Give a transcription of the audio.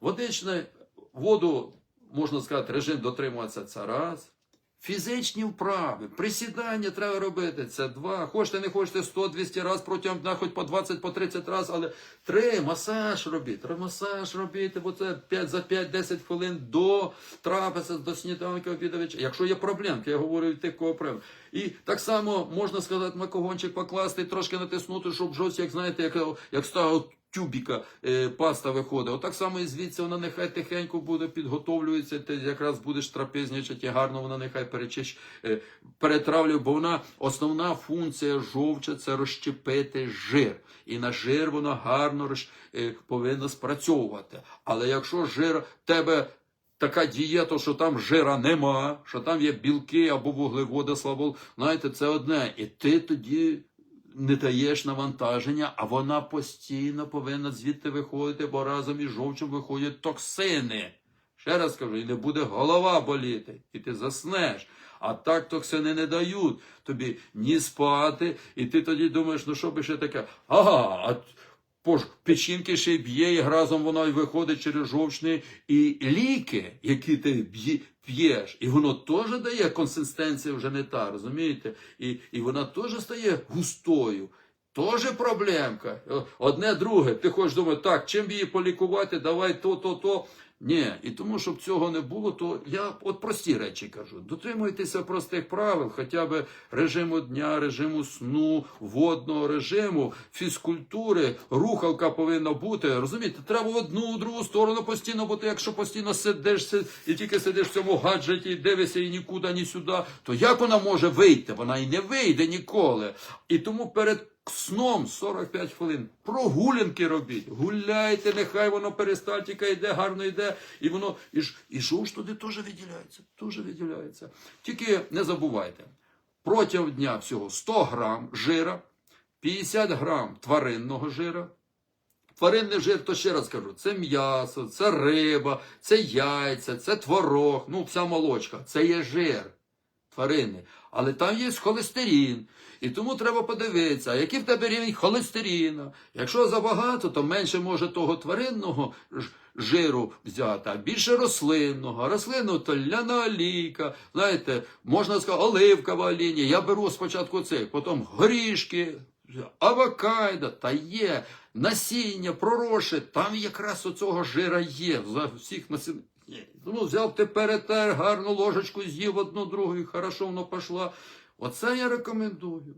Водичне, воду, можна сказати, режим дотримуватися це раз. Фізичні вправи, присідання треба робити. Це два. Хочете, не хочете 100-200 разів протягом дня, хоч по 20, по 30 разів, але три, масаж робіть. Масаж робіть, бо це 5 за 5-10 хвилин до трапези, до сніданка, обідовича. Якщо є проблемки, я говорю від тих, кого проблем. І так само можна сказати, макогончик покласти, трошки натиснути, щоб жовть, як знаєте, як, як стало тюбіка е, паста виходить. Отак само і звідси вона нехай тихенько буде, підготовлюється, ти якраз будеш трапезничати, гарно вона нехай перечищ, е, перетравлює, бо вона основна функція жовча це розщепити жир. І на жир вона гарно роз, е, повинна спрацьовувати. Але якщо жир тебе така дієта, що там жира нема, що там є білки або вуглеводи, слабо, знаєте, це одне. І ти тоді не даєш навантаження, а вона постійно повинна звідти виходити, бо разом із жовчим виходять токсини. Ще раз кажу, і не буде голова боліти, і ти заснеш. А так токсини не дають тобі ні спати, і ти тоді думаєш, ну що би ще таке? Ага, а печінки ще й б'є, і разом воно й виходить через жовчний і ліки, які ти п'єш, і воно теж дає консистенція вже не та, розумієте? І, і вона теж стає густою. Тоже проблемка. Одне друге. Ти хочеш думати, так, чим її полікувати, давай то, то, то. Ні, і тому, щоб цього не було, то я от прості речі кажу. Дотримуйтеся простих правил, хоча б режиму дня, режиму сну, водного режиму, фізкультури, рухалка повинна бути. Розумієте, треба в одну, в другу сторону постійно, бо ти якщо постійно сидиш і тільки сидиш в цьому гаджеті, і дивишся і нікуди, ні сюди, то як вона може вийти? Вона і не вийде ніколи. І тому перед сном 45 хвилин. Прогулянки робіть. Гуляйте, нехай воно перистальтика йде, гарно йде, і воно і ж і жовч туди теж виділяється. Теж виділяється. Тільки не забувайте, протягом дня всього 100 грам жира, 50 грам тваринного жира. Тваринний жир, то ще раз кажу, це м'ясо, це риба, це яйця, це творог, ну вся молочка, це є жир тварини. Але там є холестерин. І тому треба подивитися, який в тебе рівень холестерина. Якщо забагато, то менше може того тваринного жиру взяти, а більше рослинного. А рослинного то ляна олійка, знаєте, можна сказати, оливкова олія. Я беру спочатку цих, потім горішки, авокадо, та є насіння, пророші, там якраз оцього жира є за всіх насіння. Ну, взяв ти перетер, гарну ложечку з'їв одну другу, і хорошо воно пішло. Оце я рекомендую.